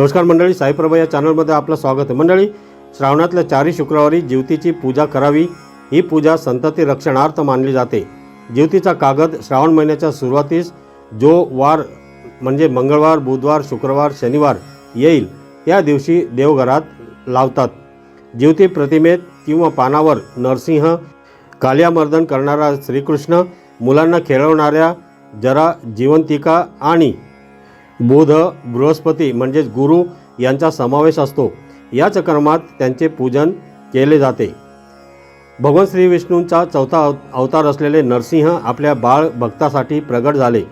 नमस्कार मंडळी साईप्रभा या चॅनलमध्ये आपलं स्वागत आहे. मंडळी श्रावणातल्या चारही शुक्रवारी ज्योतीची पूजा करावी. ही पूजा संतती रक्षणार्थ मानली जाते. ज्योतीचा कागद श्रावण महिन्याच्या सुरुवातीस जो वार म्हणजे मंगळवार बुधवार शुक्रवार शनिवार येईल त्या दिवशी देवघरात लावतात. ज्योती प्रतिमेत किंवा पानावर नरसिंह कालियामर्दन करणारा श्रीकृष्ण मुलांना खेळवणाऱ्या जरा जिवंतिका आणि बुध बृहस्पती म्हणजेच गुरु यांचा समावेश असतो. याच क्रमात त्यांचे पूजन केले जाते. भगवान श्री विष्णूंचा चौथा अव अवतार असलेले नरसिंह आपल्या बाळ भक्तासाठी प्रगट झाले.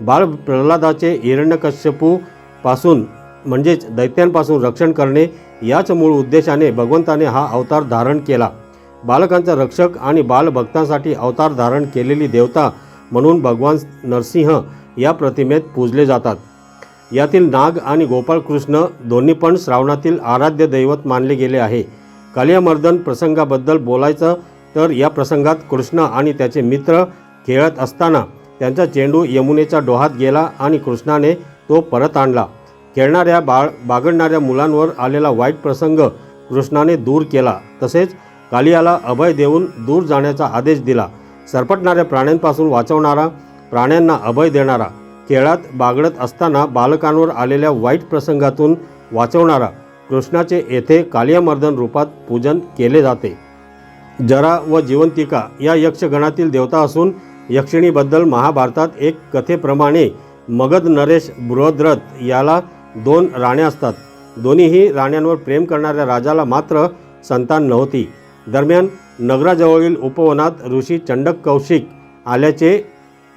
बाळ प्रल्हादाचे हिरण्यकश्यपू पासून म्हणजेच दैत्यांपासून रक्षण करणे याच मूळ उद्देशाने भगवंताने हा अवतार धारण केला. बालकांचा रक्षक आणि बालभक्तांसाठी अवतार धारण केलेली देवता म्हणून भगवान नरसिंह या प्रतिमेत पूजले जातात. यातील नाग आणि गोपाळकृष्ण दोन्ही पण श्रावणातील आराध्य दैवत मानले गेले आहे. कालियामर्दन प्रसंगाबद्दल बोलायचं तर या प्रसंगात कृष्ण आणि त्याचे मित्र खेळत असताना त्यांचा चेंडू यमुनेच्या डोहात गेला आणि कृष्णाने तो परत आणला. खेळणाऱ्या बाळ बागडणाऱ्या मुलांवर आलेला वाईट प्रसंग कृष्णाने दूर केला. तसेच कालियाला अभय देऊन दूर जाण्याचा आदेश दिला. सरपटणाऱ्या प्राण्यांपासून वाचवणारा प्राण्यांना अभय देणारा खेळात बागडत असताना बालकांवर आलेल्या वाईट प्रसंगातून वाचवणारा कृष्णाचे येथे कालियामर्दन रूपात पूजन केले जाते. जरा व जिवंतिका या यक्षगणातील देवता असून यक्षिणीबद्दल महाभारतात एक कथेप्रमाणे मगध नरेश बृहद्रथ याला दोन राण्या असतात. दोन्हीही राण्यांवर प्रेम करणाऱ्या राजाला मात्र संतान नव्हती. दरम्यान नगराजवळील उपवनात ऋषी चंडक कौशिक आल्याचे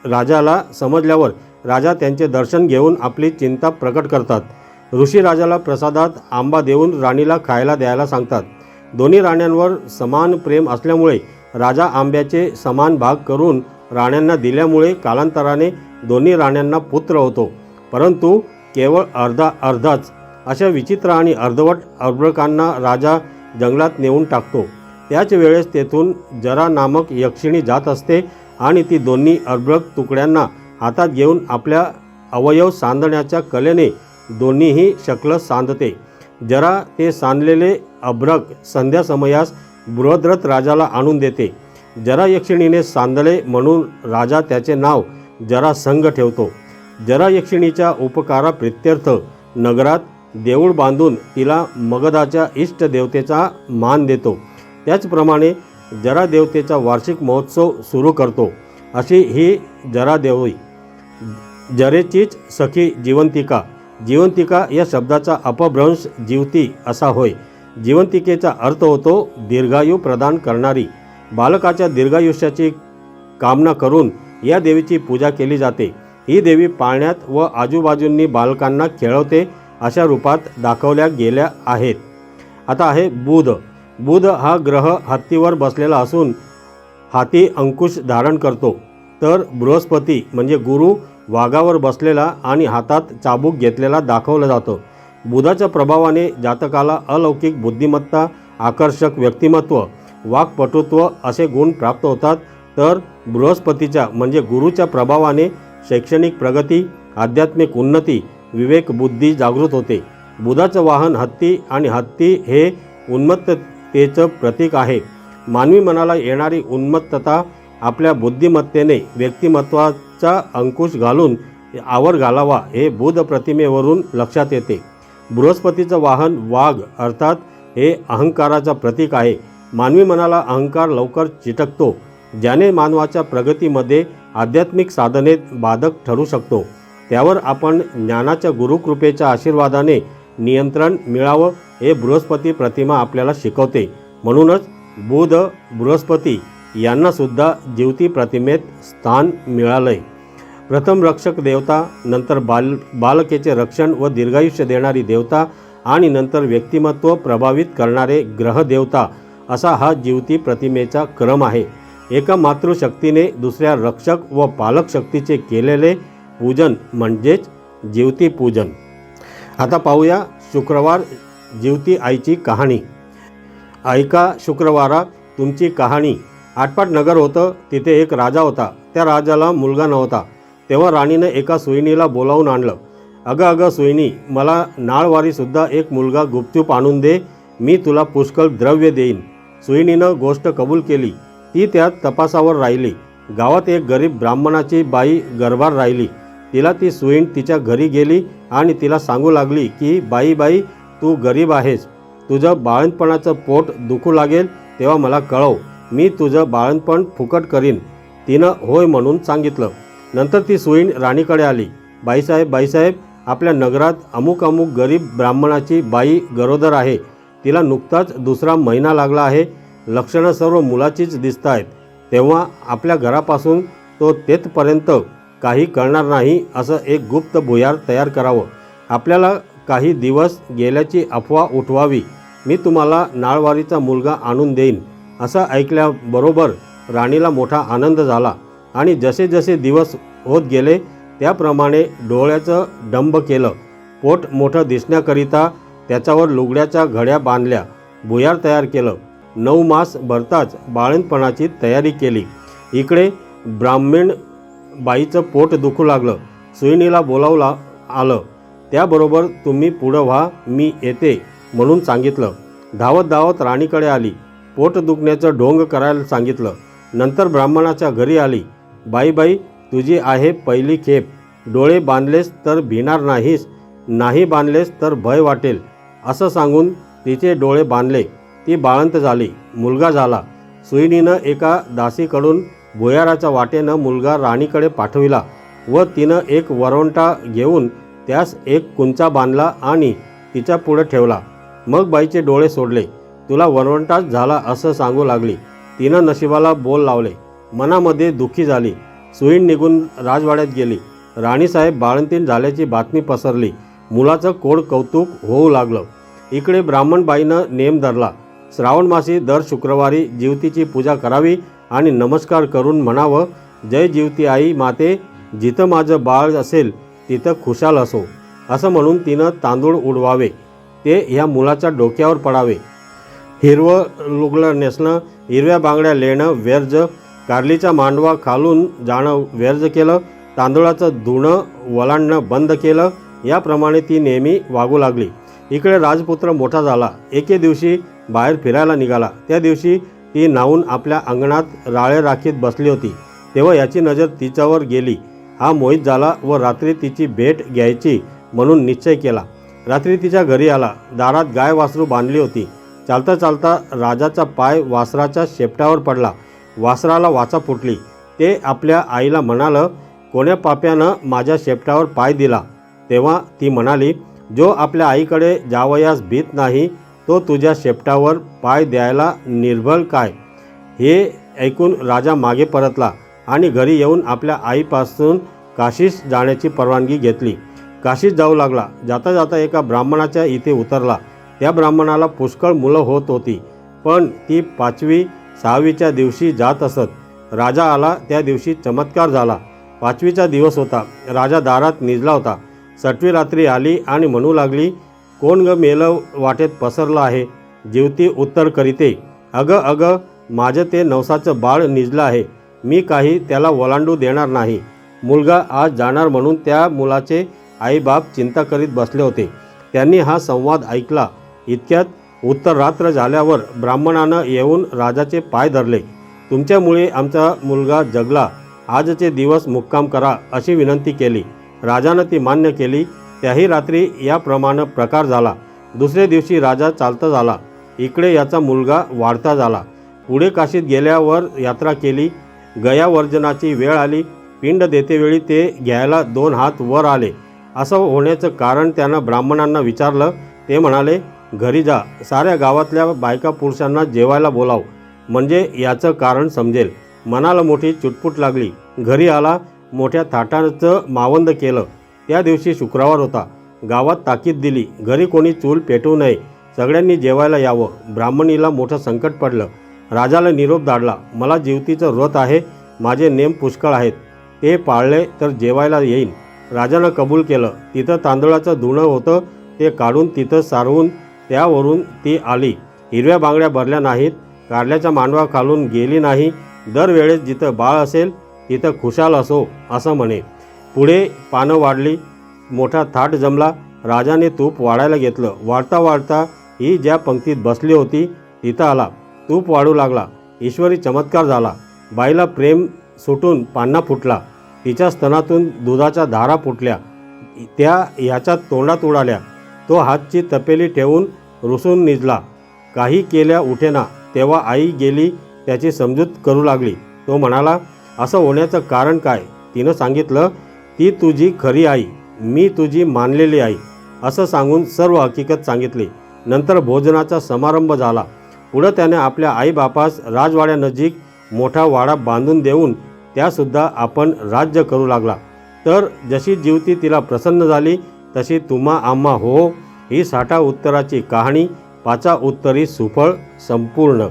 राजाला समजल्यावर राजा त्यांचे दर्शन घेऊन आपली चिंता प्रकट करतात. ऋषी राजाला प्रसादात आंबा देऊन राणीला खायला द्यायला सांगतात. दोन्ही राण्यांवर समान प्रेम असल्यामुळे राजा आंब्याचे समान भाग करून राण्यांना दिल्यामुळे कालांतराने दोन्ही राण्यांना पुत्र होतो. परंतु केवळ अर्धा अर्धाच अशा विचित्र आणि अर्धवट अर्भकांना राजा जंगलात नेऊन टाकतो. त्याच वेळेस तेथून जरा नामक यक्षिणी जात असते आणि ती दोन्ही अर्भक तुकड्यांना हातात घेऊन आपल्या अवयव सांधण्याच्या कलेने दोन्हीही शकल सांधते. जरा ते सांधलेले अभ्रक संध्या समयास बृहद्रथ राजाला आणून देते. जरा यक्षिणीने सांधले म्हणून राजा त्याचे नाव जरा संघ ठेवतो. जरा यक्षिणीच्या उपकारा प्रित्यर्थ नगरात देऊळ बांधून तिला मगधाच्या इष्ट देवतेचा मान देतो. त्याचप्रमाणे जरा देवतेचा वार्षिक महोत्सव सुरू करतो. अशी ही जरा देवी जरेचीच सखी जिवंतिका. जिवंतिका या शब्दाचा अपभ्रंश जीवती असा होय. जिवंतिकेचा अर्थ होतो दीर्घायू प्रदान करणारी. बालकाच्या दीर्घायुष्याची कामना करून या देवीची पूजा केली जाते. ही देवी पाळण्यात व आजूबाजूंनी बालकांना खेळवते अशा रूपात दाखवल्या गेल्या आहेत. आता आहे बुध. बुध हा ग्रह हत्तीवर बसलेला असून हाती अंकुश धारण करतो. तर बृहस्पती म्हणजे गुरु वाघावर बसलेला आणि हातात चाबूक घेतलेला दाखवलं जातं. बुधाच्या प्रभावाने जातकाला अलौकिक बुद्धिमत्ता आकर्षक व्यक्तिमत्व वाक्पटुत्व असे गुण प्राप्त होतात. तर बृहस्पतीच्या म्हणजे गुरुच्या प्रभावाने शैक्षणिक प्रगती आध्यात्मिक उन्नती विवेक बुद्धी जागृत होते. बुधाचं वाहन हत्ती आणि हत्ती हे उन्मत्ततेचं प्रतीक आहे. मानवी मनाला येणारी उन्मत्तता आपल्या बुद्धिमत्तेने व्यक्तिमत्वाचा अंकुश घालून आवर घालावा हे बुध प्रतिमेवरून लक्षात येते. बृहस्पतीचं वाहन वाघ अर्थात हे अहंकाराचं प्रतीक आहे. मानवी मनाला अहंकार लवकर चिटकतो ज्याने मानवाच्या प्रगतीमध्ये आध्यात्मिक साधनेत बाधक ठरू शकतो. त्यावर आपण ज्ञानाच्या गुरुकृपेच्या आशीर्वादाने नियंत्रण मिळावं हे बृहस्पती प्रतिमा आपल्याला शिकवते. म्हणूनच बुध बृहस्पती यांनासुद्धा जीवती प्रतिमेत स्थान मिळालंय. प्रथम रक्षक देवता नंतर बाल बालकेचे रक्षण व दीर्घायुष्य देणारी देवता आणि नंतर व्यक्तिमत्व प्रभावित करणारे ग्रहदेवता असा हा जीवती प्रतिमेचा क्रम आहे. एका मातृशक्तीने दुसऱ्या रक्षक व पालक शक्तीचे केलेले पूजन म्हणजेच जीवती पूजन आता पाहूया शुक्रवार जीवती आईची कहाणी. ऐका शुक्रवारा तुमची कहाणी. आटपाट नगर होतं तिथे एक राजा होता. त्या राजाला मुलगा नव्हता. तेव्हा राणीनं एका सुईणीला बोलावून आणलं अगं अगं सुईणी मला नाळवारीसुद्धा एक मुलगा गुपचूप आणून दे मी तुला पुष्कळ द्रव्य देईन. सुईणीनं गोष्ट कबूल केली. ती त्यात तपासावर राहिली. गावात एक गरीब ब्राह्मणाची बाई गर्भार राहिली. तिला ती सुईण तिच्या घरी गेली आणि तिला सांगू लागली की बाई बाई तू गरीब आहेस. तुझं बाळणपणाचं पोट दुखू लागेल तेव्हा मला कळव. मी तुझं बाळणपण फुकट करीन. तिनं होय म्हणून सांगितलं. नंतर ती सुईण राणीकडे आली. बाईसाहेब बाईसाहेब आपल्या नगरात अमुक अमुक गरीब ब्राह्मणाची बाई गरोदर आहे. तिला नुकताच दुसरा महिना लागला आहे. लक्षणं सर्व मुलाचीच दिसत आहेत तेव्हा आपल्या घरापासून तो तेथपर्यंत काही कळणार नाही असं एक गुप्त भुयार तयार करावं. आपल्याला काही दिवस गेल्याची अफवा उठवावी. मी तुम्हाला नाळवारीचा मुलगा आणून देईन. असं ऐकल्याबरोबर राणीला मोठा आनंद झाला आणि जसे जसे दिवस होत गेले त्याप्रमाणे डोळ्याचं डंब केलं. पोट मोठं दिसण्याकरिता त्याच्यावर लुगड्याच्या घड्या बांधल्या भुयार तयार केलं. नऊ मास भरताच बाळणपणाची तयारी केली. इकडे ब्राह्मण बाईचं पोट दुखू लागलं. सुईणीला बोलावला आलं त्याबरोबर तुम्ही पुढं व्हा मी येते म्हणून सांगितलं. धावत धावत राणीकडे आली. पोट दुखण्याचं ढोंग करायला सांगितलं. नंतर ब्राह्मणाच्या घरी आली. बाई बाई तुझी आहे पहिली खेप. डोळे बांधलेस तर भिणार नाहीस. नाही बांधलेस तर भय वाटेल. असं सांगून तिचे डोळे बांधले. ती बाळंत झाली. मुलगा झाला. सुईणीनं एका दासीकडून भुयाराच्या वाटेनं मुलगा राणीकडे पाठविला व तिनं एक वरवंटा घेऊन त्यास एक कुंचा बांधला आणि तिच्या पुढं ठेवला. मग बाईचे डोळे सोडले. तुला वरवंटाच झाला असं सांगू लागली. तिनं नशिबाला बोल लावले. मनामध्ये दुःखी झाली. सुईण निघून राजवाड्यात गेली. राणीसाहेब बाळंतीण झाल्याची बातमी पसरली. मुलाचं कोड कौतुक होऊ लागलं. इकडे ब्राह्मणबाईनं नेम धरला. श्रावणमासी दर शुक्रवारी जीवतीची पूजा करावी आणि नमस्कार करून म्हणावं जय जीवती आई माते जिथं माझं बाळ असेल तिथं खुशाल असो. असं म्हणून तिनं तांदूळ उडवावे. ते ह्या मुलाच्या डोक्यावर पडावे. हिरवं लुगडं नेसणं हिरव्या बांगड्या लेणं व्यर्ज कारलीचा मांडवा खालून जाणं व्यर्ज केलं तांदूळाचं धुणं वलांडणं बंद केलं याप्रमाणे ती नेहमी वागू लागली. इकडे राजपुत्र मोठा झाला. एके दिवशी बाहेर फिरायला निघाला. त्या दिवशी ती नाहून आपल्या अंगणात राळे राखीत बसली होती. तेव्हा याची नजर तिच्यावर गेली. हा मोहित झाला व रात्री तिची भेट घ्यायची म्हणून निश्चय केला. रात्री तिच्या घरी आला. दारात गाय वासरू बांधली होती. चालता चालता राजाचा पाय वासराच्या शेपटावर पडला. वासराला वाचा फुटली. ते आपल्या आईला म्हणालं कोण्या पाप्यानं माझ्या शेपटावर पाय दिला? तेव्हा ती म्हणाली जो आपल्या आईकडे जावयास भीत नाही तो तुझ्या शेपटावर पाय द्यायला निर्भल काय? हे ऐकून राजा मागे परतला आणि घरी येऊन आपल्या आईपासून काशीस जाण्याची परवानगी घेतली. काशीस जाऊ लागला. जाता जाता एका ब्राह्मणाच्या इथे उतरला. त्या ब्राह्मणाला पुष्कळ मुलं होत होती. पण ती पाचवी सहावीच्या दिवशी जात असत. राजा आला त्या दिवशी चमत्कार झाला. पाचवीचा दिवस होता. राजा दारात निजला होता. सटवी रात्री आली आणि म्हणू लागली कोण ग मेलं वाटेत पसरलं आहे? जीवती उत्तर करीते. अगं अगं माझं ते नवसाचं बाळ निजलं आहे. मी काही त्याला ओलांडू देणार नाही. मुलगा आज जाणार म्हणून त्या मुलाचे आईबाप चिंता करीत बसले होते. त्यांनी हा संवाद ऐकला. इतक्यात उत्तर रात्र झाल्यावर ब्राह्मणानं येऊन राजाचे पाय धरले. तुमच्यामुळे आमचा मुलगा जगला. आजचे दिवस मुक्काम करा अशी विनंती केली. राजानं ती मान्य केली. त्याही रात्री याप्रमाणे प्रकार झाला. दुसऱ्या दिवशी राजा चालता झाला. इकडे याचा मुलगा वाढता झाला. पुढे काशीत गेल्यावर यात्रा केली. गयावर्जनाची वेळ आली. पिंड देतेवेळी ते घ्यायला दोन हात वर आले. असं होण्याचं कारण त्यानं ब्राह्मणांना विचारलं. ते म्हणाले घरी जा. साऱ्या गावातल्या बायका पुरुषांना जेवायला बोलाव. म्हणजे याचं कारण समजेल. मनाला मोठी चुटपुट लागली. घरी आला मोठ्या थाटाचं मावंद केलं. त्या दिवशी शुक्रवार होता. गावात ताकीद दिली. घरी कोणी चूल पेटवू नये. सगळ्यांनी जेवायला यावं. ब्राह्मणीला मोठं संकट पडलं. राजाला निरोप धाडला मला जीवतीचं व्रत आहे. माझे नेम पुष्कळ आहेत. ते पाळले तर जेवायला येईन. राजानं कबूल केलं. तिथं तांदळाचं धुणं होतं. ते काढून तिथं सारवून त्यावरून ती आली. हिरव्या बांगड्या भरल्या नाहीत. कारल्याच्या मांडवा खालून गेली नाही. दरवेळेस जिथं बाळ असेल तिथं खुशाल असो असं म्हणे. पुढे पानं वाढली. मोठा थाट जमला. राजाने तूप वाढायला घेतलं. वाढता वाढता ही ज्या पंक्तीत बसली होती तिथं आला. तूप वाढू लागला. ईश्वरी चमत्कार झाला. बाईला प्रेम सुटून पान्ना फुटला. तिच्या स्तनातून दुधाच्या धारा फुटल्या. त्या ह्याच्या तोंडात उडाल्या. तो हातची तपेली ठेवून रुसून निजला. काही केल्या उठेना तेव्हा आई गेली त्याची समजूत करू लागली. तो म्हणाला असं होण्याचं कारण काय? तिनं सांगितलं ती तुझी खरी आई मी तुझी मानलेली आई. असं सांगून सर्व हकीकत सांगितली. नंतर भोजनाचा समारंभ झाला. पुढं त्याने आपल्या आईबापास राजवाड्यानजीक मोठा वाडा बांधून देऊन त्यासुद्धा आपण राज्य करू लागला. तर जशी जीवती तिला प्रसन्न झाली तशी तुम्हा आम्हा हो ही साठा उत्तराची कहाणी पाचा उत्तरी सुफळ संपूर्ण.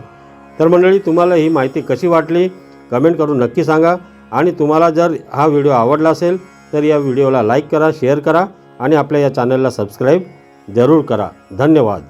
तर मंडळी तुम्हाला ही माहिती कशी वाटली? कमेंट करून नक्की सांगा. आणि तुम्हाला जर हा व्हिडिओ आवडला असेल तर या व्हिडिओला लाईक करा शेअर करा आणि आपल्या या चॅनलला सबस्क्राईब जरूर करा. धन्यवाद.